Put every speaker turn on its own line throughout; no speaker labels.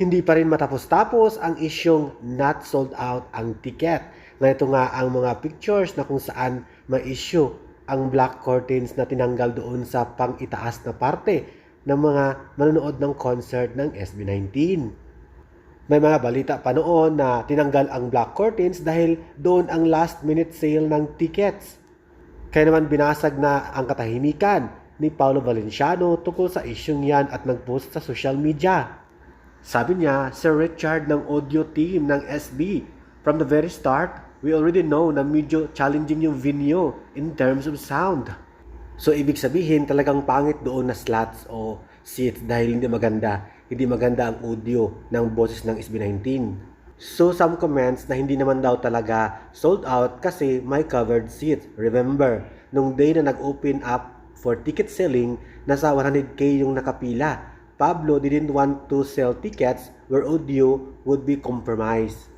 Hindi pa rin matapos-tapos ang isyong not sold out ang ticket. Na ito nga ang mga pictures na kung saan may issue ang black curtains na tinanggal doon sa pang-itaas na parte ng mga manonood ng concert ng SB19. May mga balita pa noon na tinanggal ang black curtains dahil doon ang last minute sale ng tickets. Kaya naman binasag na ang katahimikan ni Paolo Valenciano tungkol sa isyong yan at nagpost sa social media. Sabi niya, Sir Richard ng audio team ng SB, from the very start, we already know na medyo challenging yung venue in terms of sound. So ibig sabihin talagang pangit doon na slots o seats dahil hindi maganda. Hindi maganda ang audio ng boses ng SB19. So some comments na hindi naman daw talaga sold out kasi may covered seats. Remember, nung day na nag-open up for ticket selling, nasa 100k yung nakapila. Pablo didn't want to sell tickets where audio would be compromised.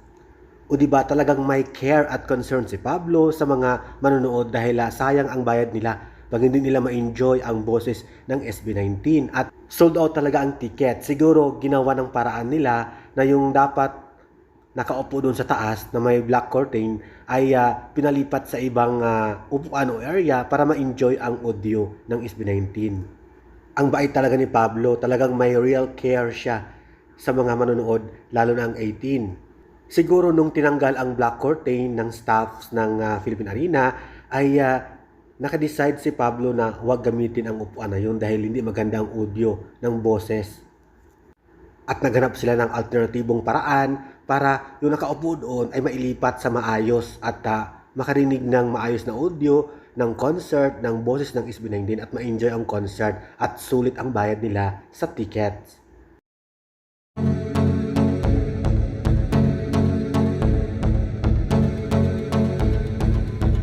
O di ba talagang may care at concern si Pablo sa mga manonood dahil ah, sayang ang bayad nila pag hindi nila ma-enjoy ang boses ng SB19 at sold out talaga ang ticket. Siguro ginawa ng paraan nila na yung dapat nakaupo doon sa taas na may black curtain ay ah, pinalipat sa ibang ah, upuan o area para ma-enjoy ang audio ng SB19. Ang bait talaga ni Pablo, talagang may real care siya sa mga manonood, lalo na ang 18. Siguro nung tinanggal ang black curtain ng staffs ng ah, Philippine Arena ay ah, nakadecide si Pablo na huwag gamitin ang upuan na yun dahil hindi maganda ang audio ng boses. At naghanap sila ng alternatibong paraan para yung nakaupo doon ay mailipat sa maayos at ah, makarinig ng maayos na audio ng concert ng boses ng SB19 at ma-enjoy ang concert at sulit ang bayad nila sa tickets.